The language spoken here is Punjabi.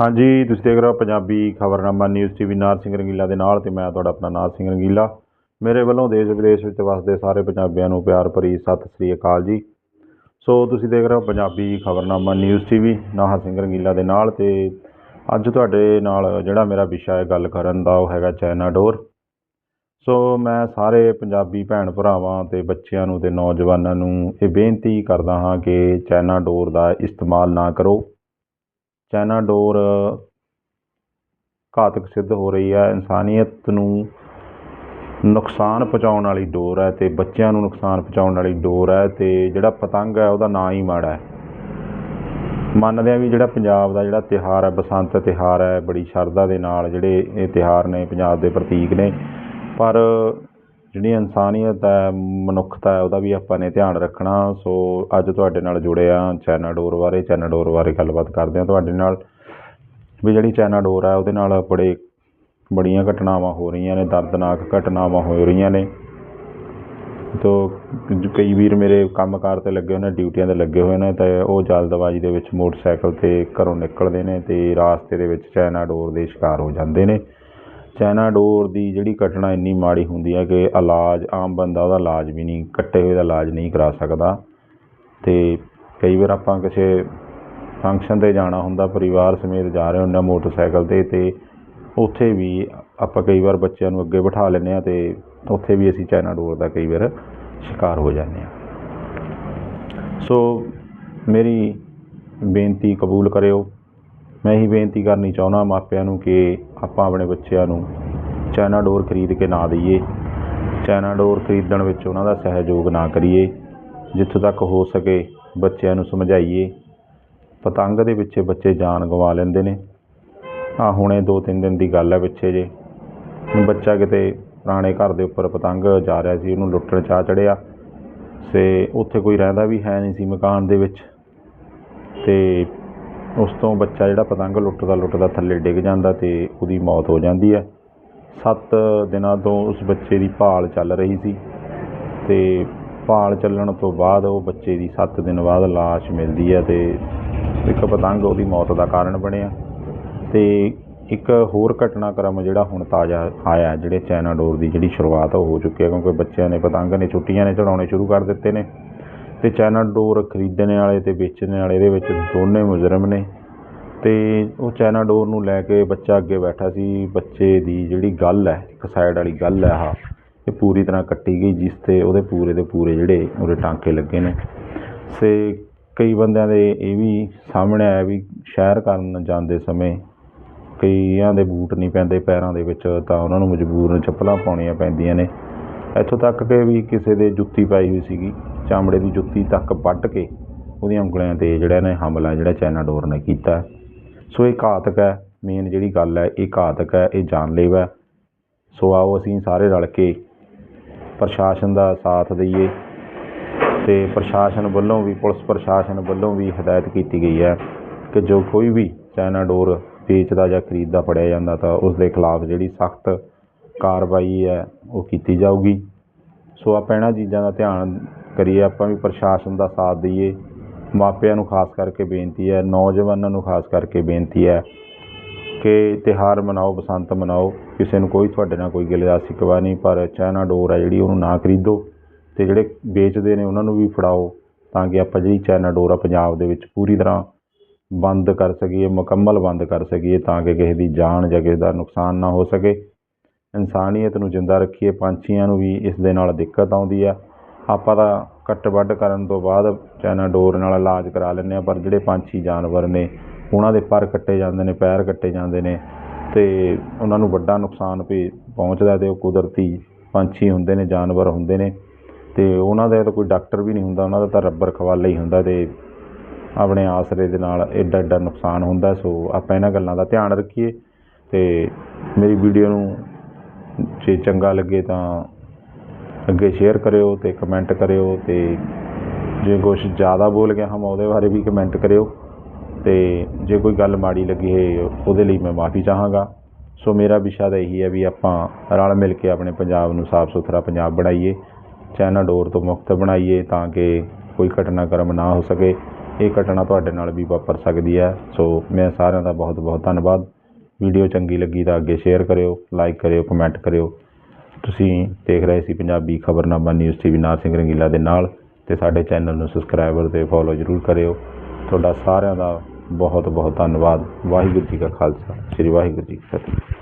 ਹਾਂਜੀ, ਤੁਸੀਂ ਦੇਖ ਰਹੇ ਹੋ ਪੰਜਾਬੀ ਖਬਰਨਾਮਾ ਨਿਊਜ਼ ਟੀਵੀ ਨਾਰ ਸਿੰਘ ਰੰਗੀਲਾ ਦੇ ਨਾਲ ਤੇ ਮੈਂ ਤੁਹਾਡਾ ਆਪਣਾ ਨਾਰ ਸਿੰਘ ਰੰਗੀਲਾ। ਮੇਰੇ ਵੱਲੋਂ ਦੇਸ਼ ਵਿਦੇਸ਼ ਵਿੱਚ ਵਸਦੇ ਸਾਰੇ ਪੰਜਾਬੀਆਂ ਨੂੰ ਪਿਆਰ ਭਰੀ ਸਤਿ ਸ੍ਰੀ ਅਕਾਲ ਜੀ। ਸੋ, ਤੁਸੀਂ ਦੇਖ ਰਹੇ ਹੋ ਪੰਜਾਬੀ ਖਬਰਨਾਮਾ ਨਿਊਜ਼ ਟੀਵੀ ਨਾਹਰ ਸਿੰਘ ਰੰਗੀਲਾ ਦੇ ਨਾਲ ਤੇ ਅੱਜ ਤੁਹਾਡੇ ਨਾਲ ਜਿਹੜਾ ਮੇਰਾ ਵਿਸ਼ਾ ਹੈ ਗੱਲ ਕਰਨ ਦਾ, ਉਹ ਹੈਗਾ ਚਾਈਨਾ ਡੋਰ। ਸੋ, ਮੈਂ ਸਾਰੇ ਪੰਜਾਬੀ ਭੈਣ ਭਰਾਵਾਂ ਤੇ ਬੱਚਿਆਂ ਨੂੰ ਤੇ ਨੌਜਵਾਨਾਂ ਨੂੰ ਇਹ ਬੇਨਤੀ ਕਰਦਾ ਹਾਂ ਕਿ ਚਾਈਨਾ ਡੋਰ ਦਾ ਇਸਤੇਮਾਲ ਨਾ ਕਰੋ। ਚਾਈਨਾ ਡੋਰ ਘਾਤਕ ਸਿੱਧ ਹੋ ਰਹੀ ਹੈ। ਇਨਸਾਨੀਅਤ ਨੂੰ ਨੁਕਸਾਨ ਪਹੁੰਚਾਉਣ ਵਾਲੀ ਡੋਰ ਹੈ ਅਤੇ ਬੱਚਿਆਂ ਨੂੰ ਨੁਕਸਾਨ ਪਹੁੰਚਾਉਣ ਵਾਲੀ ਡੋਰ ਹੈ ਅਤੇ ਜਿਹੜਾ ਪਤੰਗ ਹੈ ਉਹਦਾ ਨਾਂ ਹੀ ਮਾੜਾ ਹੈ। ਮੰਨਦੇ ਹਾਂ ਵੀ ਜਿਹੜਾ ਪੰਜਾਬ ਦਾ ਜਿਹੜਾ ਤਿਉਹਾਰ ਹੈ, ਬਸੰਤ ਤਿਉਹਾਰ ਹੈ, ਬੜੀ ਸ਼ਰਧਾ ਦੇ ਨਾਲ ਜਿਹੜੇ ਇਹ ਤਿਉਹਾਰ ਨੇ ਪੰਜਾਬ ਦੇ ਪ੍ਰਤੀਕ ਨੇ, ਪਰ ਜਿਹੜੀ ਇਨਸਾਨੀਅਤ ਹੈ, ਮਨੁੱਖਤਾ ਹੈ, ਉਹਦਾ ਵੀ ਆਪਾਂ ਨੇ ਧਿਆਨ ਰੱਖਣਾ। ਸੋ ਅੱਜ ਤੁਹਾਡੇ ਨਾਲ ਜੁੜੇ ਆ ਚਾਈਨਾ ਡੋਰ ਬਾਰੇ। ਚਾਈਨਾ ਡੋਰ ਬਾਰੇ ਗੱਲਬਾਤ ਕਰਦੇ ਆ ਤੁਹਾਡੇ ਨਾਲ। ਵੀ ਜਿਹੜੀ ਚਾਈਨਾ ਡੋਰ ਹੈ, ਉਹਦੇ ਨਾਲ ਬੜੇ ਬੜੀਆਂ ਘਟਨਾਵਾਂ ਹੋ ਰਹੀਆਂ ਨੇ, ਦਰਦਨਾਕ ਘਟਨਾਵਾਂ ਹੋ ਰਹੀਆਂ ਨੇ। ਤੋ ਕਈ ਵੀਰ ਮੇਰੇ ਕੰਮਕਾਰ ਤੇ ਲੱਗੇ ਹੋਏ ਨੇ, ਡਿਊਟੀਆਂ ਤੇ ਲੱਗੇ ਹੋਏ ਨੇ, ਤੇ ਉਹ ਜਲਦਬਾਜ਼ੀ ਦੇ ਵਿੱਚ ਮੋਟਰਸਾਈਕਲ ਤੇ ਘਰੋਂ ਨਿਕਲਦੇ ਨੇ ਤੇ ਰਾਸਤੇ ਦੇ ਵਿੱਚ ਚਾਈਨਾ ਡੋਰ ਦੇ ਸ਼ਿਕਾਰ ਹੋ ਜਾਂਦੇ ਨੇ। ਚਾਈਨਾ ਡੋਰ ਦੀ ਜਿਹੜੀ ਘਟਨਾ ਇੰਨੀ ਮਾੜੀ ਹੁੰਦੀ ਹੈ ਕਿ ਇਲਾਜ, ਆਮ ਬੰਦਾ ਉਹਦਾ ਇਲਾਜ ਵੀ ਨਹੀਂ, ਕੱਟੇ ਹੋਏ ਦਾ ਇਲਾਜ ਨਹੀਂ ਕਰਾ ਸਕਦਾ। ਅਤੇ ਕਈ ਵਾਰ ਆਪਾਂ ਕਿਸੇ ਫੰਕਸ਼ਨ 'ਤੇ ਜਾਣਾ ਹੁੰਦਾ, ਪਰਿਵਾਰ ਸਮੇਤ ਜਾ ਰਹੇ ਹੁੰਦੇ ਹਾਂ ਮੋਟਰਸਾਈਕਲ 'ਤੇ ਅਤੇ ਉੱਥੇ ਵੀ ਆਪਾਂ ਕਈ ਵਾਰ ਬੱਚਿਆਂ ਨੂੰ ਅੱਗੇ ਬਿਠਾ ਲੈਂਦੇ ਹਾਂ ਅਤੇ ਉੱਥੇ ਵੀ ਅਸੀਂ ਚਾਈਨਾ ਡੋਰ ਦਾ ਕਈ ਵਾਰ ਸ਼ਿਕਾਰ ਹੋ ਜਾਂਦੇ ਹਾਂ ਸੋ ਮੇਰੀ ਬੇਨਤੀ ਕਬੂਲ ਕਰਿਓ। ਮੈਂ ਇਹੀ ਬੇਨਤੀ ਕਰਨੀ ਚਾਹੁੰਦਾ ਮਾਪਿਆਂ ਨੂੰ ਕਿ ਆਪਾਂ ਆਪਣੇ ਬੱਚਿਆਂ ਨੂੰ ਚਾਈਨਾ ਡੋਰ ਖਰੀਦ ਕੇ ਨਾ ਦਈਏ। ਚਾਈਨਾ ਡੋਰ ਖਰੀਦਣ ਵਿੱਚ ਉਹਨਾਂ ਦਾ ਸਹਿਯੋਗ ਨਾ ਕਰੀਏ। ਜਿੱਥੋਂ ਤੱਕ ਹੋ ਸਕੇ ਬੱਚਿਆਂ ਨੂੰ ਸਮਝਾਈਏ। ਪਤੰਗ ਦੇ ਪਿੱਛੇ ਬੱਚੇ ਜਾਨ ਗਵਾ ਲੈਂਦੇ ਨੇ। ਆ ਹੁਣੇ ਦੋ ਤਿੰਨ ਦਿਨ ਦੀ ਗੱਲ ਹੈ ਪਿੱਛੇ ਜੇ। ਬੱਚਾ ਕਿਤੇ ਪੁਰਾਣੇ ਘਰ ਦੇ ਉੱਪਰ ਪਤੰਗ ਜਾ ਰਿਹਾ ਸੀ, ਉਹਨੂੰ ਲੁੱਟਣ ਚਾਹ ਚੜਿਆ। ਤੇ ਉੱਥੇ ਕੋਈ ਰਹਿੰਦਾ ਵੀ ਹੈ ਨਹੀਂ ਸੀ ਮਕਾਨ ਦੇ ਵਿੱਚ। ਤੇ ਉਸ ਤੋਂ ਬੱਚਾ ਜਿਹੜਾ ਪਤੰਗ ਲੁੱਟਦਾ ਲੁੱਟਦਾ ਥੱਲੇ ਡਿੱਗ ਜਾਂਦਾ ਤੇ ਉਹਦੀ ਮੌਤ ਹੋ ਜਾਂਦੀ ਹੈ। ਸੱਤ ਦਿਨਾਂ ਤੋਂ ਉਸ ਬੱਚੇ ਦੀ ਭਾਲ ਚੱਲ ਰਹੀ ਸੀ ਤੇ ਭਾਲ ਚੱਲਣ ਤੋਂ ਬਾਅਦ ਉਹ ਬੱਚੇ ਦੀ 7 ਦਿਨ ਬਾਅਦ ਲਾਸ਼ ਮਿਲਦੀ ਹੈ ਤੇ ਇੱਕ ਪਤੰਗ ਉਹਦੀ ਮੌਤ ਦਾ ਕਾਰਨ ਬਣਿਆ। ਤੇ ਇੱਕ ਹੋਰ ਘਟਨਾਕ੍ਰਮ ਜਿਹੜਾ ਹੁਣ ਤਾਜ਼ਾ ਆਇਆ ਜਿਹੜੇ ਚਾਈਨਾ ਡੋਰ ਦੀ ਜਿਹੜੀ ਸ਼ੁਰੂਆਤ ਉਹ ਹੋ ਚੁੱਕੀ ਹੈ ਕਿਉਂਕਿ ਬੱਚਿਆਂ ਨੇ ਪਤੰਗ ਨੇ ਛੁੱਟੀਆਂ ਨੇ ਚੜਾਉਣੇ ਸ਼ੁਰੂ ਕਰ ਦਿੱਤੇ ਨੇ। ਅਤੇ ਚਾਈਨਾ ਡੋਰ ਖਰੀਦਣ ਵਾਲੇ ਅਤੇ ਵੇਚਣ ਵਾਲੇ, ਇਹਦੇ ਵਿੱਚ ਦੋਨੇ ਮੁਜਰਮ ਨੇ। ਅਤੇ ਉਹ ਚਾਈਨਾ ਡੋਰ ਨੂੰ ਲੈ ਕੇ ਬੱਚਾ ਅੱਗੇ ਬੈਠਾ ਸੀ। ਬੱਚੇ ਦੀ ਜਿਹੜੀ ਗੱਲ ਹੈ, ਇੱਕ ਸਾਈਡ ਵਾਲੀ ਗੱਲ ਹੈ ਆਹ, ਇਹ ਪੂਰੀ ਤਰ੍ਹਾਂ ਕੱਟੀ ਗਈ, ਜਿਸ ਤੇ ਉਹਦੇ ਪੂਰੇ ਦੇ ਪੂਰੇ ਜਿਹੜੇ ਉਹਦੇ ਟਾਂਕੇ ਲੱਗੇ ਨੇ। ਸੇ ਕਈ ਬੰਦਿਆਂ ਦੇ ਇਹ ਵੀ ਸਾਹਮਣੇ ਆਇਆ ਵੀ ਸ਼ਹਿਰ ਕਰਨ ਜਾਂਦੇ ਸਮੇਂ ਕਈਆਂ ਦੇ ਬੂਟ ਨਹੀਂ ਪੈਂਦੇ, ਪੈਰਾਂ ਦੇ ਵਿੱਚ ਤਾਂ ਉਹਨਾਂ ਨੂੰ ਮਜਬੂਰਨ ਚੱਪਲਾਂ ਪਾਉਣੀਆਂ ਪੈਂਦੀਆਂ ਨੇ। ਇੱਥੋਂ ਤੱਕ ਕਿ ਵੀ ਕਿਸੇ ਦੇ ਜੁੱਤੀ ਪਾਈ ਹੋਈ ਸੀਗੀ, ਚਾਮੜੇ ਦੀ ਜੁੱਤੀ ਤੱਕ ਵੱਢ ਕੇ ਉਹਦੀਆਂ ਉਂਗਲੀਆਂ 'ਤੇ ਜਿਹੜਾ ਨੇ ਹਮਲਾ ਜਿਹੜਾ ਚਾਈਨਾ ਡੋਰ ਨੇ ਕੀਤਾ। ਸੋ ਇਹ ਘਾਤਕ ਹੈ ਮੇਨ ਜਿਹੜੀ ਗੱਲ ਹੈ, ਇਹ ਘਾਤਕ ਹੈ, ਇਹ ਜਾਨਲੇਵਾ ਹੈ। ਸੋ ਆਓ ਅਸੀਂ ਸਾਰੇ ਰਲ ਕੇ ਪ੍ਰਸ਼ਾਸਨ ਦਾ ਸਾਥ ਦਈਏ ਤੇ ਪ੍ਰਸ਼ਾਸਨ ਵੱਲੋਂ ਵੀ, ਪੁਲਿਸ ਪ੍ਰਸ਼ਾਸਨ ਵੱਲੋਂ ਵੀ ਹਦਾਇਤ ਕੀਤੀ ਗਈ ਹੈ ਕਿ ਜੋ ਕੋਈ ਵੀ ਚਾਈਨਾ ਡੋਰ ਵੇਚਦਾ ਜਾਂ ਖਰੀਦਦਾ, ਫੜਿਆ ਜਾਂਦਾ ਤਾਂ ਉਸ ਦੇ ਖਿਲਾਫ ਜਿਹੜੀ ਸਖਤ ਕਾਰਵਾਈ ਹੈ, ਉਹ ਕੀਤੀ ਜਾਊਗੀ। ਸੋ ਆਪਾਂ ਇਹਨਾਂ ਚੀਜ਼ਾਂ ਦਾ ਧਿਆਨ ਕਰੀਏ, ਆਪਾਂ ਵੀ ਪ੍ਰਸ਼ਾਸਨ ਦਾ ਸਾਥ ਦਈਏ। ਮਾਪਿਆਂ ਨੂੰ ਖਾਸ ਕਰਕੇ ਬੇਨਤੀ ਹੈ, ਨੌਜਵਾਨਾਂ ਨੂੰ ਖਾਸ ਕਰਕੇ ਬੇਨਤੀ ਹੈ ਕਿ ਤਿਉਹਾਰ ਮਨਾਓ, ਬਸੰਤ ਮਨਾਓ। ਕਿਸੇ ਨੂੰ ਕੋਈ ਤੁਹਾਡੇ ਨਾਲ ਕੋਈ ਗਿਲਾ ਸ਼ਿਕਵਾ ਨਹੀਂ, ਪਰ ਚਾਈਨਾ ਡੋਰ ਹੈ ਜਿਹੜੀ ਉਹਨੂੰ ਨਾ ਖਰੀਦੋ ਅਤੇ ਜਿਹੜੇ ਵੇਚਦੇ ਨੇ ਉਹਨਾਂ ਨੂੰ ਵੀ ਫੜਾਓ ਤਾਂ ਕਿ ਆਪਾਂ ਜਿਹੜੀ ਚਾਈਨਾ ਡੋਰ ਆ ਪੰਜਾਬ ਦੇ ਵਿੱਚ ਪੂਰੀ ਤਰ੍ਹਾਂ ਬੰਦ ਕਰ ਸਕੀਏ, ਮੁਕੰਮਲ ਬੰਦ ਕਰ ਸਕੀਏ ਤਾਂ ਕਿ ਕਿਸੇ ਦੀ ਜਾਨ ਜਾਂ ਕਿਸੇ ਦਾ ਨੁਕਸਾਨ ਨਾ ਹੋ ਸਕੇ। ਇਨਸਾਨੀਅਤ ਨੂੰ ਜਿੰਦਾ ਰੱਖੀਏ, ਪੰਛੀਆਂ ਨੂੰ ਵੀ ਇਸ ਦੇ ਨਾਲ ਦਿੱਕਤ ਆਉਂਦੀ ਆ। ਆਪਾਂ ਤਾਂ ਕੱਟ ਵੱਢ ਕਰਨ ਤੋਂ ਬਾਅਦ ਚਾਈਨਾ ਡੋਰ ਨਾਲ ਇਲਾਜ ਕਰਾ ਲੈਂਦੇ ਹਾਂ, ਪਰ ਜਿਹੜੇ ਪੰਛੀ ਜਾਨਵਰ ਨੇ, ਉਹਨਾਂ ਦੇ ਪਰ ਕੱਟੇ ਜਾਂਦੇ ਨੇ, ਪੈਰ ਕੱਟੇ ਜਾਂਦੇ ਨੇ ਅਤੇ ਉਹਨਾਂ ਨੂੰ ਵੱਡਾ ਨੁਕਸਾਨ ਵੀ ਪਹੁੰਚਦਾ ਅਤੇ ਉਹ ਕੁਦਰਤੀ ਪੰਛੀ ਹੁੰਦੇ ਨੇ, ਜਾਨਵਰ ਹੁੰਦੇ ਨੇ ਅਤੇ ਉਹਨਾਂ ਦਾ ਤਾਂ ਕੋਈ ਡਾਕਟਰ ਵੀ ਨਹੀਂ ਹੁੰਦਾ, ਉਹਨਾਂ ਦਾ ਤਾਂ ਰੱਬਰ ਖਵਾਲਾ ਹੀ ਹੁੰਦਾ ਅਤੇ ਆਪਣੇ ਆਸਰੇ ਦੇ ਨਾਲ ਐਡਾ ਐਡਾ ਨੁਕਸਾਨ ਹੁੰਦਾ, ਸੋ ਆਪਾਂ ਇਹਨਾਂ ਗੱਲਾਂ ਦਾ ਧਿਆਨ ਰੱਖੀਏ ਅਤੇ ਮੇਰੀ ਵੀਡੀਓ ਨੂੰ ਜੇ ਚੰਗਾ ਲੱਗੇ ਤਾਂ ਅੱਗੇ ਸ਼ੇਅਰ ਕਰਿਓ ਅਤੇ ਕਮੈਂਟ ਕਰਿਓ ਅਤੇ ਜੇ ਕੁਛ ਜ਼ਿਆਦਾ ਬੋਲ ਗਿਆ ਹਮ ਉਹਦੇ ਬਾਰੇ ਵੀ ਕਮੈਂਟ ਕਰਿਓ ਅਤੇ ਜੇ ਕੋਈ ਗੱਲ ਮਾੜੀ ਲੱਗੀ ਹੈ ਉਹਦੇ ਲਈ ਮੈਂ ਮਾਫੀ ਚਾਹਾਂਗਾ। ਸੋ ਮੇਰਾ ਵਿਸ਼ਾ ਤਾਂ ਇਹੀ ਹੈ ਵੀ ਆਪਾਂ ਰਲ ਮਿਲ ਕੇ ਆਪਣੇ ਪੰਜਾਬ ਨੂੰ ਸਾਫ਼ ਸੁਥਰਾ ਪੰਜਾਬ ਬਣਾਈਏ ਚਾਈਨਾ ਡੋਰ ਤੋਂ ਮੁਕਤ ਬਣਾਈਏ ਤਾਂ ਕਿ ਕੋਈ ਘਟਨਾਕ੍ਰਮ ਨਾ ਹੋ ਸਕੇ। ਇਹ ਘਟਨਾ ਤੁਹਾਡੇ ਨਾਲ ਵੀ ਵਾਪਰ ਸਕਦੀ ਹੈ। ਸੋ ਮੈਂ ਸਾਰਿਆਂ ਦਾ ਬਹੁਤ ਬਹੁਤ ਧੰਨਵਾਦ। ਵੀਡੀਓ ਚੰਗੀ ਲੱਗੀ ਤਾਂ ਅੱਗੇ ਸ਼ੇਅਰ ਕਰਿਓ ਲਾਈਕ ਕਰਿਓ ਕਮੈਂਟ ਕਰਿਓ। ਤੁਸੀਂ ਦੇਖ ਰਹੇ ਸੀ ਪੰਜਾਬੀ ਖਬਰਨਾਮਾ ਨਿਊਜ਼ ਟੀਵੀ ਨਾਰ ਸਿੰਘ ਰੰਗੀਲਾ ਦੇ ਨਾਲ ਤੇ ਸਾਡੇ ਚੈਨਲ ਨੂੰ ਸਬਸਕ੍ਰਾਈਬਰ ਤੇ ਫੋਲੋ ਜ਼ਰੂਰ ਕਰਿਓ। ਤੁਹਾਡਾ ਸਾਰਿਆਂ ਦਾ ਬਹੁਤ ਬਹੁਤ ਧੰਨਵਾਦ। ਵਾਹਿਗੁਰੂ ਜੀ ਕਾ ਖਾਲਸਾ। ਸ੍ਰੀ ਵਾਹਿਗੁਰੂ ਜੀ ਕੀ ਫਤਿਹ।